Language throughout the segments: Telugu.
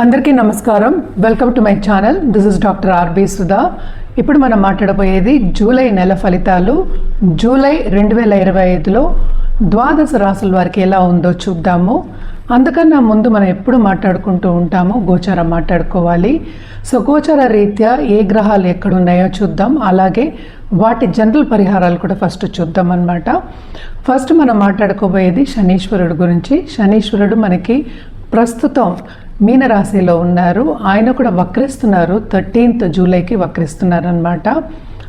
అందరికీ నమస్కారం. Welcome to my channel this is doctor R B Sudha ఇప్పుడు మనం మాట్లాడబోయేది జూలై నెల ఫలితాలు. జూలై రెండు వేల ఇరవై ఐదులో ద్వాదశ రాసుల వారికి ఎలా ఉందో చూద్దాము. అందుకన్నా ముందు మనం ఎప్పుడు మాట్లాడుకుంటూ ఉంటాము గోచారం మాట్లాడుకోవాలి. సో గోచార రీత్యా ఏ గ్రహాలు ఎక్కడున్నాయో చూద్దాం. అలాగే వాటి జనరల్ పరిహారాలు కూడా ఫస్ట్ చూద్దాం అనమాట ఫస్ట్ మనం మాట్లాడుకోబోయేది శనీశ్వరుడు గురించి. శనీశ్వరుడు మనకి ప్రస్తుతం మీనరాశిలో ఉన్నారు. ఆయన కూడా వక్రిస్తున్నారు. థర్టీన్త్ జూలైకి వక్రిస్తున్నారు అనమాట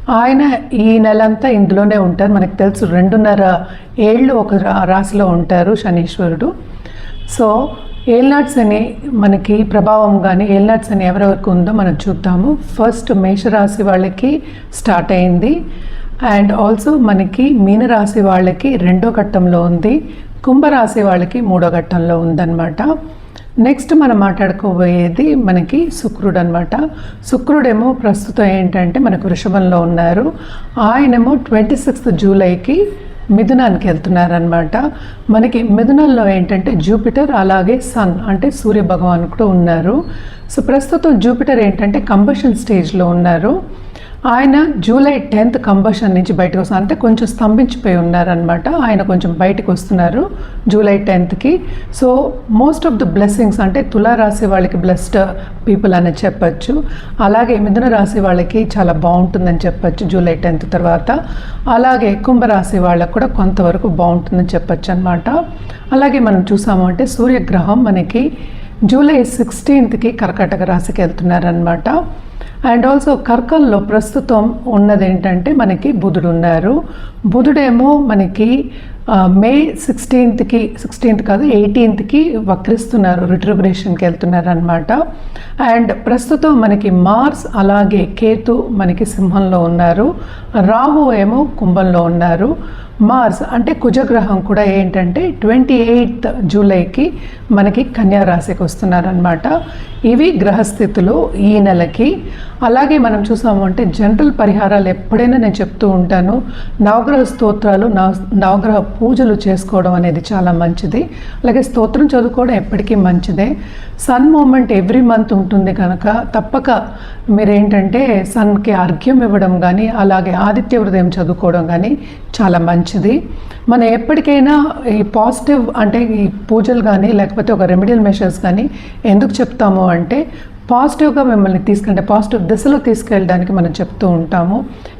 ఆయన ఈ నెలంతా ఇందులోనే ఉంటారు. మనకు తెలుసు రెండున్నర ఏళ్ళు ఒక రాశిలో ఉంటారు శనీశ్వరుడు. సో ఏల్నాట్స్ అని మనకి ప్రభావం కానీ ఏల్నాట్స్ అని ఎవరెవరికి ఉందో మనం చూద్దాము. ఫస్ట్ మేషరాశి వాళ్ళకి స్టార్ట్ అయింది. అండ్ ఆల్సో మనకి మీనరాశి వాళ్ళకి రెండో ఘట్టంలో ఉంది. కుంభరాశి వాళ్ళకి మూడో ఘట్టంలో ఉందన్నమాట. నెక్స్ట్ మనం మాట్లాడుకోబోయేది మనకి శుక్రుడు అనమాట శుక్రుడేమో ప్రస్తుతం ఏంటంటే మనకు వృషభంలో ఉన్నారు. ఆయనేమో ట్వంటీ సిక్స్త్ జూలైకి మిథునానికి వెళ్తున్నారనమాట మనకి మిథునంలో ఏంటంటే జూపిటర్ అలాగే సన్ అంటే సూర్య భగవాన్ కూడా ఉన్నారు. సో ప్రస్తుతం జూపిటర్ ఏంటంటే కంబషన్ స్టేజ్లో ఉన్నారు. ఆయన జూలై టెన్త్ కంబషన్ నుంచి బయటకు వస్తున్నారు. అంటే కొంచెం స్తంభించిపోయి ఉన్నారనమాట ఆయన కొంచెం బయటకు వస్తున్నారు July టెన్త్కి so most of the blessings అంటే తులారాశి వాళ్ళకి బ్లెస్డ్ పీపుల్ అని చెప్పచ్చు. అలాగే మిథున రాశి వాళ్ళకి చాలా బాగుంటుందని చెప్పచ్చు జూలై టెన్త్ తర్వాత. అలాగే కుంభరాశి వాళ్ళకు కూడా కొంతవరకు బాగుంటుందని చెప్పచ్చు అనమాట అలాగే మనం చూసాము అంటే సూర్యగ్రహం మనకి జూలై సిక్స్టీన్త్కి కర్కాటక రాశికి వెళ్తున్నారనమాట అండ్ ఆల్సో కర్కల్లో ప్రస్తుతం ఉన్నది ఏంటంటే మనకి బుధుడు ఉన్నారు బుధుడేమో మనకి మే సిక్స్టీన్త్కి సిక్స్టీన్త్ కాదు ఎయిటీన్త్కి వక్రిస్తున్నారు రిట్రిగ్రేషన్కి వెళ్తున్నారు అనమాట అండ్ ప్రస్తుతం మనకి మార్స్ అలాగే కేతు మనకి సింహంలో ఉన్నారు. రాహు ఏమో కుంభంలో ఉన్నారు. మార్స్ అంటే కుజగ్రహం కూడా ఏంటంటే ట్వంటీ ఎయిత్ జూలైకి మనకి కన్యా రాశికి వస్తున్నారనమాట ఇవి గ్రహస్థితులు ఈ నెలకి. అలాగే మనం చూసాము అంటే జనరల్ పరిహారాలు ఎప్పుడైనా నేను చెప్తూ ఉంటాను. నవగ్రహ స్తోత్రాలు నవ నవగ్రహ పూజలు చేసుకోవడం అనేది చాలా మంచిది. అలాగే స్తోత్రం చదువుకోవడం ఎప్పటికీ మంచిదే. సన్ మూమెంట్ ఎవ్రీ మంత్ ఉంటుంది కనుక తప్పక మీరేంటంటే సన్కి అర్ఘ్యం ఇవ్వడం కానీ అలాగే ఆదిత్య హృదయం చదువుకోవడం కానీ చాలా మంచిది. మంచిది. మనం ఎప్పటికైనా ఈ పాజిటివ్ అంటే ఈ పూజలు కానీ లేకపోతే ఒక రెమెడియల్ మెషర్స్ కానీ ఎందుకు చెప్తాము అంటే పాజిటివ్గా మిమ్మల్ని తీసుకుంటే పాజిటివ్ దిశలో తీసుకెళ్ళడానికి మనం చెప్తూ ఉంటాము.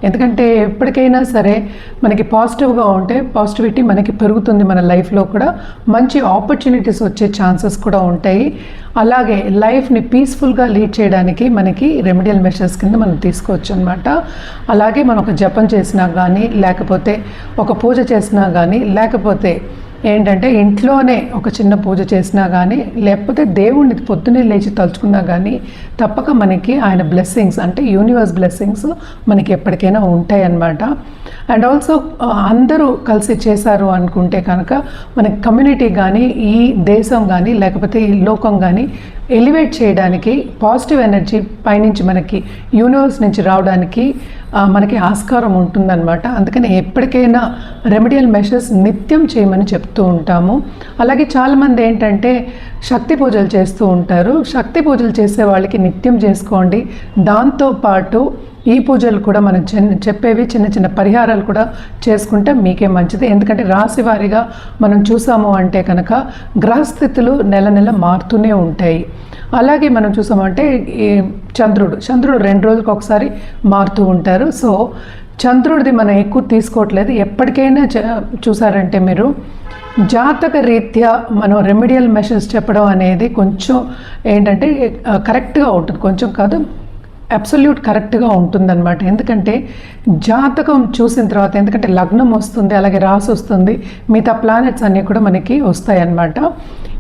ఎందుకంటే ఎప్పటికైనా సరే మనకి పాజిటివ్గా ఉంటే పాజిటివిటీ మనకి పెరుగుతుంది మన లైఫ్లో కూడా. మంచి ఆపర్చునిటీస్ వచ్చే ఛాన్సెస్ కూడా ఉంటాయి. అలాగే లైఫ్ని పీస్ఫుల్గా లీడ్ చేయడానికి మనకి రెమెడియల్ మెషర్స్ కింద మనం తీసుకోవచ్చు అనమాట అలాగే మనం ఒక జపం చేసినా కానీ లేకపోతే ఒక పూజ చేసినా కానీ లేకపోతే ఏంటంటే ఇంట్లోనే ఒక చిన్న పూజ చేసినా కానీ లేకపోతే దేవుణ్ణి పొద్దున్నే లేచి తలుచుకున్నా కానీ తప్పక మనకి ఆయన బ్లెస్సింగ్స్ అంటే యూనివర్స్ బ్లెస్సింగ్స్ మనకి ఎప్పటికైనా ఉంటాయి అన్నమాట అండ్ ఆల్సో అందరూ కలిసి చేశారు అనుకుంటే కనుక మనకి కమ్యూనిటీ కానీ ఈ దేశం కానీ లేకపోతే ఈ లోకం కానీ ఎలివేట్ చేయడానికి పాజిటివ్ ఎనర్జీ పైనుంచి మనకి యూనివర్స్ నుంచి రావడానికి మనకి ఆస్కారం ఉంటుందన్నమాట. అందుకని ఎప్పటికైనా రెమెడియల్ మెషర్స్ నిత్యం చేయమని చెప్తూ ఉంటాము. అలాగే చాలామంది ఏంటంటే శక్తి పూజలు చేస్తూ ఉంటారు. శక్తి పూజలు చేసే వాళ్ళకి నిత్యం చేసుకోండి. దాంతోపాటు ఈ పూజలు కూడా మనం చిన్న చెప్పేవి చిన్న చిన్న పరిహారాలు కూడా చేసుకుంటే మీకే మంచిది. ఎందుకంటే రాశి వారిగా మనం చూసాము అంటే కనుక గ్రహస్థితులు నెల నెల మారుతూనే ఉంటాయి. అలాగే మనం చూసామంటే ఈ చంద్రుడు చంద్రుడు రెండు రోజులకు ఒకసారి మారుతూ ఉంటారు. సో చంద్రుడిది మనం ఎక్కువ తీసుకోవట్లేదు. ఎప్పటికైనా చ- చూసారంటే మీరు జాతక రీత్యా మనం రెమెడియల్ మెషర్స్ చెప్పడం అనేది కొంచెం ఏంటంటే కరెక్ట్గా ఉంటుంది. కొంచెం కాదు అబ్సల్యూట్ కరెక్ట్గా ఉంటుందన్నమాట. ఎందుకంటే జాతకం చూసిన తర్వాత ఎందుకంటే లగ్నం వస్తుంది అలాగే రాసి వస్తుంది మిగతా ప్లానెట్స్ అన్నీ కూడా మనకి వస్తాయి అన్నమాట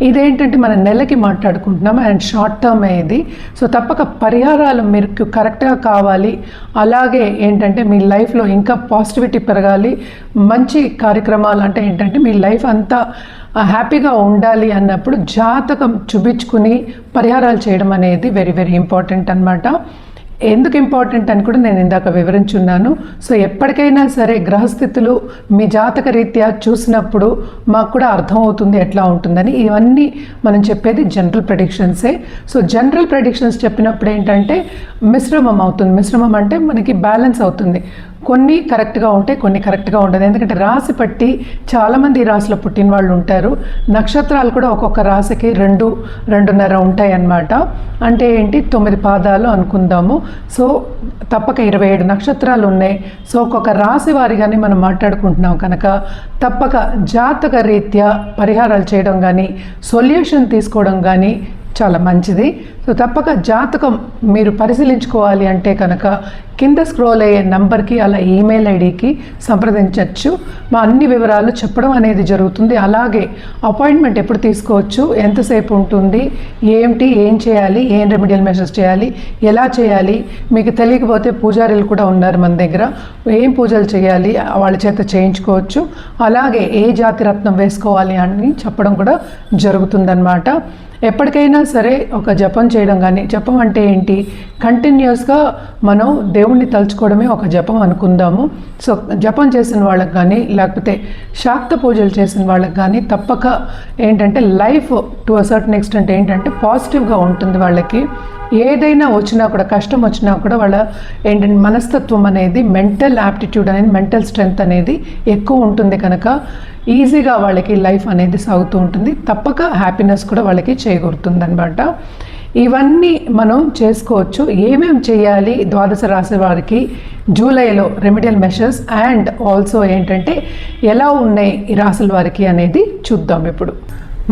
ఇదేంటంటే మన నెలకి మాట్లాడుకుంటున్నాం అండ్ షార్ట్ టర్మ్ ఇది. సో తప్పక పరిహారాలు మీకు కరెక్ట్గా కావాలి. అలాగే ఏంటంటే మీ లైఫ్లో ఇంకా పాజిటివిటీ పెరగాలి. మంచి కార్యక్రమాలు అంటే ఏంటంటే మీ లైఫ్ అంతా హ్యాపీగా ఉండాలి అన్నప్పుడు జాతకం చూపించుకుని పరిహారాలు చేయడం అనేది వెరీ వెరీ ఇంపార్టెంట్ అనమాట ఎందుకు ఇంపార్టెంట్ అని కూడా నేను ఇందాక వివరించున్నాను. సో ఎప్పటికైనా సరే గ్రహస్థితులు మీ జాతక రీత్యా చూసినప్పుడు మాకు కూడా అర్థమవుతుంది ఎట్లా ఉంటుందని. ఇవన్నీ మనం చెప్పేది జనరల్ ప్రెడిక్షన్సే. సో జనరల్ ప్రెడిక్షన్స్ చెప్పినప్పుడు ఏంటంటే మిశ్రమం అవుతుంది. మిశ్రమం అంటే మనకి బ్యాలెన్స్ అవుతుంది. కొన్ని కరెక్ట్గా ఉంటాయి కొన్ని కరెక్ట్గా ఉండదు. ఎందుకంటే రాశి పట్టి చాలామంది రాశిలో పుట్టిన వాళ్ళు ఉంటారు. నక్షత్రాలు కూడా ఒక్కొక్క రాశికి రెండు రెండున్నర ఉంటాయి అన్నమాట అంటే ఏంటి? తొమ్మిది పాదాలు అనుకుందాము. సో తప్పక ఇరవై ఏడు నక్షత్రాలు ఉన్నాయి. సో ఒక్కొక్క రాశి వారిగానే మనం మాట్లాడుకుంటున్నాం కనుక తప్పక జాతక రీత్యా పరిహారాలు చేయడం కానీ సొల్యూషన్ తీసుకోవడం కానీ చాలా మంచిది. సో తప్పక జాతకం మీరు పరిశీలించుకోవాలి అంటే కనుక కింద స్క్రోల్ అయ్యే నంబర్కి అలా ఈమెయిల్ ఐడికి సంప్రదించవచ్చు మా అన్ని వివరాలు చెప్పడం అనేది జరుగుతుంది. అలాగే అపాయింట్మెంట్ ఎప్పుడు తీసుకోవచ్చు ఎంతసేపు ఉంటుంది ఏంటి ఏం చేయాలి ఏం రెమెడియల్ మెషర్స్ చేయాలి ఎలా చేయాలి మీకు తెలియకపోతే పూజారులు కూడా ఉన్నారు మన దగ్గర. ఏం పూజలు చేయాలి వాళ్ళ చేత చేయించుకోవచ్చు. అలాగే ఏ జాతి రత్నం వేసుకోవాలి అని చెప్పడం కూడా జరుగుతుందన్నమాట. ఎప్పటికైనా సరే ఒక జపం చేయడం కానీ జపం అంటే ఏంటి? కంటిన్యూస్గా మనం దేవుణ్ణి తలుచుకోవడమే ఒక జపం అనుకుందాము. సో జపం చేసిన వాళ్ళకి కానీ లేకపోతే శాక్త పూజలు చేసిన వాళ్ళకి కానీ తప్పక ఏంటంటే life to a certain extent ఏంటంటే పాజిటివ్గా ఉంటుంది వాళ్ళకి. ఏదైనా వచ్చినా కూడా కష్టం వచ్చినా కూడా వాళ్ళ ఏంటంటే మనస్తత్వం అనేది మెంటల్ యాప్టిట్యూడ్ అనేది మెంటల్ స్ట్రెంగ్త్ అనేది ఎక్కువ ఉంటుంది కనుక ఈజీగా వాళ్ళకి లైఫ్ అనేది సాగుతూ ఉంటుంది. తప్పక హ్యాపీనెస్ కూడా వాళ్ళకి చేకూరుతుంది అనమాట ఇవన్నీ మనం చేసుకోవచ్చు. ఏమేమి చేయాలి? ద్వాదశ రాశి వారికి జూలైలో రెమెడియల్ మెషర్స్ అండ్ ఆల్సో ఏంటంటే ఎలా ఉన్నాయి ఈ రాశుల వారికి అనేది చూద్దాం ఇప్పుడు.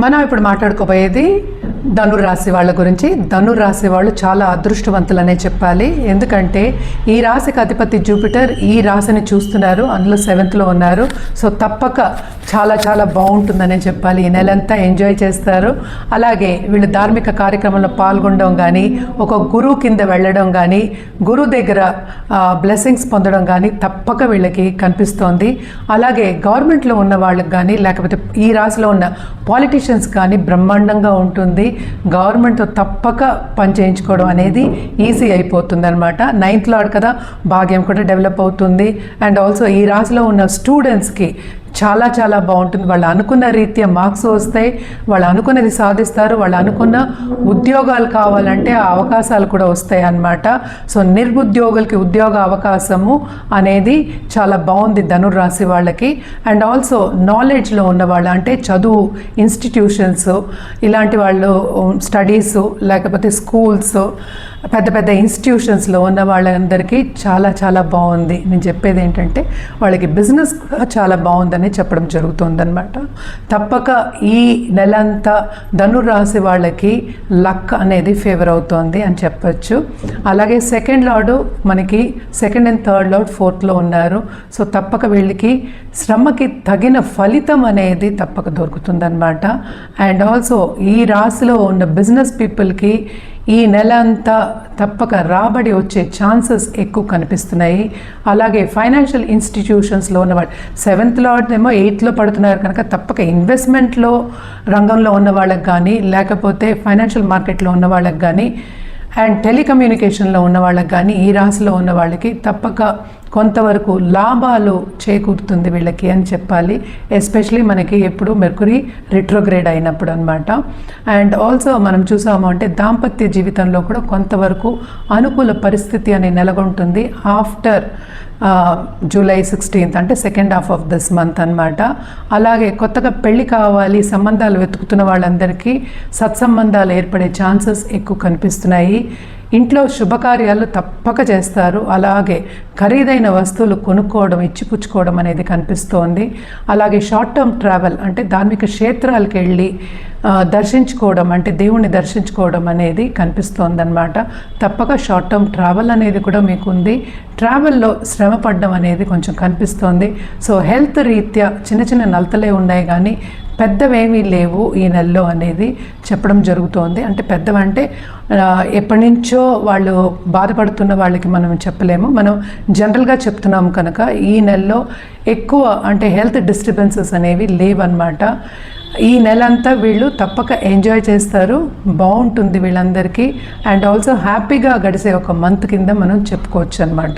మనం ఇప్పుడు మాట్లాడుకోబోయేది రాశి వాళ్ళ గురించి. రాశి వాళ్ళు చాలా అదృష్టవంతులనే చెప్పాలి. ఎందుకంటే ఈ రాశికి అధిపతి జూపిటర్ ఈ రాశిని చూస్తున్నారు. అందులో సెవెంత్లో ఉన్నారు. సో తప్పక చాలా చాలా బాగుంటుందనే చెప్పాలి. ఈ నెలంతా ఎంజాయ్ చేస్తారు. అలాగే వీళ్ళు ధార్మిక కార్యక్రమంలో పాల్గొనడం కానీ ఒక గురువు కింద వెళ్ళడం కానీ గురువు దగ్గర బ్లెస్సింగ్స్ పొందడం కానీ తప్పక వీళ్ళకి కనిపిస్తోంది. అలాగే గవర్నమెంట్లో ఉన్న వాళ్ళకి కానీ లేకపోతే ఈ రాశిలో ఉన్న పాలిటీషియన్స్ కానీ బ్రహ్మాండంగా ఉంటుంది. గవర్నమెంట్తో తప్పక పని చేయించుకోవడం అనేది ఈజీ అయిపోతుంది అనమాట నైన్త్ లాడ్ కదా భాగ్యం కూడా డెవలప్ అవుతుంది. అండ్ ఆల్సో ఈ రాశిలో ఉన్న స్టూడెంట్స్కి చాలా చాలా బాగుంటుంది. వాళ్ళు అనుకున్న రీత్యా మార్క్స్ వస్తాయి. వాళ్ళు అనుకున్నది సాధిస్తారు. వాళ్ళు అనుకున్న ఉద్యోగాలు కావాలంటే ఆ అవకాశాలు కూడా వస్తాయి అన్నమాట. సో నిర్ఉద్యోగులకి ఉద్యోగ అవకాశము అనేది చాలా బాగుంది ధనుర్రాశి వాళ్ళకి. అండ్ ఆల్సో నాలెడ్జ్లో ఉన్నవాళ్ళు అంటే చదువు ఇన్స్టిట్యూషన్స్ ఇలాంటి వాళ్ళు um, స్టడీస్ లేకపోతే స్కూల్స్ పెద్ద పెద్ద ఇన్స్టిట్యూషన్స్లో ఉన్న వాళ్ళందరికీ చాలా చాలా బాగుంది. నేను చెప్పేది ఏంటంటే వాళ్ళకి బిజినెస్ కూడా చాలా బాగుందని చెప్పడం జరుగుతుందనమాట తప్పక ఈ నెలంతా ధనురాశి వాళ్ళకి లక్ అనేది ఫేవర్ అవుతోంది అని చెప్పచ్చు. అలాగే సెకండ్ లార్డు మనకి సెకండ్ అండ్ థర్డ్ లార్డ్ ఫోర్త్లో ఉన్నారు. సో తప్పక వీళ్ళకి శ్రమకి తగిన ఫలితం అనేది తప్పక దొరుకుతుందనమాట అండ్ ఆల్సో ఈ రాశిలో ఉన్న బిజినెస్ పీపుల్కి ఈ నెల అంతా తప్పక రాబడి వచ్చే ఛాన్సెస్ ఎక్కువ కనిపిస్తున్నాయి. అలాగే ఫైనాన్షియల్ ఇన్స్టిట్యూషన్స్లో ఉన్నవాళ్ళు సెవెంత్ లార్డ్ ఏమో ఎయిత్లో పడుతున్నారు కనుక తప్పక ఇన్వెస్ట్మెంట్లో రంగంలో ఉన్న వాళ్ళకి కానీ లేకపోతే ఫైనాన్షియల్ మార్కెట్లో ఉన్న వాళ్ళకి కానీ అండ్ టెలికమ్యూనికేషన్లో ఉన్న వాళ్ళకి కానీ ఈ రాశిలో ఉన్న వాళ్ళకి తప్పక కొంతవరకు లాభాలు చేకూరుతుంది వీళ్ళకి అని చెప్పాలి. ఎస్పెషలీ మనకి ఎప్పుడు మెర్కురీ రిట్రోగ్రేడ్ అయినప్పుడు అనమాట అండ్ ఆల్సో మనం చూసాము అంటే దాంపత్య జీవితంలో కూడా కొంతవరకు అనుకూల పరిస్థితి అనే నెలకొంటుంది. ఆఫ్టర్ జూలై సిక్స్టీన్త్ అంటే second half of this month అనమాట అలాగే కొత్తగా పెళ్ళి కావాలి సంబంధాలు వెతుకుతున్న వాళ్ళందరికీ సత్సంబంధాలు ఏర్పడే ఛాన్సెస్ ఎక్కువ కనిపిస్తున్నాయి. ఇంట్లో శుభకార్యాలు తప్పక చేస్తారు. అలాగే ఖరీదైన వస్తువులు కొనుక్కోవడం ఇచ్చిపుచ్చుకోవడం అనేది కనిపిస్తోంది. అలాగే షార్ట్ టర్మ్ ట్రావెల్ అంటే ధార్మిక క్షేత్రాలకు వెళ్ళి దర్శించుకోవడం అంటే దేవుణ్ణి దర్శించుకోవడం అనేది కనిపిస్తోందనమాట తప్పక షార్ట్ టర్మ్ ట్రావెల్ అనేది కూడా మీకు ఉంది ట్రావెల్లో శ్రమ పడడం అనేది కొంచెం కనిపిస్తోంది. సో హెల్త్ రీత్యా చిన్న చిన్న నలతలే ఉన్నాయి కానీ పెద్దవేమీ లేవు ఈ నెలలో అనేది చెప్పడం జరుగుతోంది. అంటే పెద్దవంటే ఎప్పటి నుంచో వాళ్ళు బాధపడుతున్న వాళ్ళకి మనం చెప్పలేము. మనం జనరల్గా చెప్తున్నాం కనుక ఈ నెలలో ఎక్కువ అంటే హెల్త్ డిస్టర్బెన్సెస్ అనేవి లేవన్నమాట. ఈ నెల అంతా వీళ్ళు తప్పక ఎంజాయ్ చేస్తారు. బాగుంటుంది వీళ్ళందరికీ. అండ్ ఆల్సో హ్యాపీగా గడిసే ఒక మంత్ కింద మనం చెప్పుకోవచ్చు అనమాట